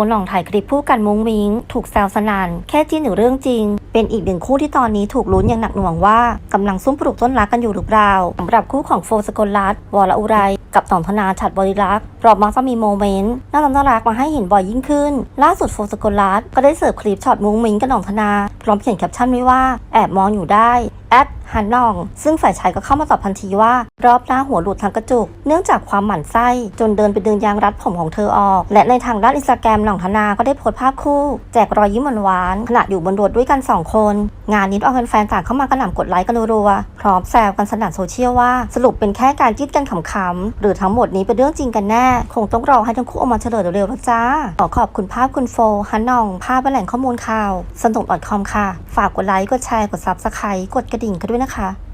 นหน่องถ่ายคลิปคู่กันมุ้งมิ้ง ถูกแซวสนานแค่จิ้นหรือเรื่องจริง เป็นอีกหนึ่งคู่ที่ตอนนี้ถูกลุ้นอย่างหนักหน่วงว่ากำลังซุ่มปลูกต้นรักกันอยู่หรือเปล่าสำหรับคู่ของโฟสกลรัตน์วรอุไร กับต่องธนาฉัดบริรักษ์รอบมักจะมีโมเมนต์น่ารักน่ารักมาให้เห็นบ่อยยิ่งขึ้น ล่าสุดโฟสกลรัตก็ได้เสิร์ฟคลิปช็อตมุ้งมิ้งกับหน่องธนา พร้อมเขียนแคปชั่นไว้ว่าแอบมองอยู่ได้แอดฮันนอง ซึ่งฝ่ายชายก็เข้ามาตอบทันทีว่า รอบหน้าหัวหลุดทางกระจุก เนื่องจากความหมั่นไส้ จนเดินไปดึงยางรัดผมของเธอออก และในทางด้านอินสตาแกรมหน่องธนาก็ได้โพสต์ภาพคู่ แจกรอยยิ้มหวานๆขณะอยู่บนรถด้วยกัน 2 คน งานนี้เอาแฟนๆต่างเข้ามา กระหน่ำกดไลค์กันรัวๆพร้อมแซวกันสนั่นโซเชียลว่า สรุปเป็นแค่การจิ้นกันขำๆหรือทั้งหมดนี้เป็นเรื่องจริงกันแน่ คงต้องรอให้ทั้งคู่ออกมาเฉลยเร็วๆแล้วจ้า ขอขอบคุณภาพคุณโฟฮันนอง ภาพและแหล่งข้อมูลข่าว สนุก .com ค่ะ ฝากกดไลค์กดแชร์กดซับสไครต์กดกระดิ่งกันด้วยนะคะ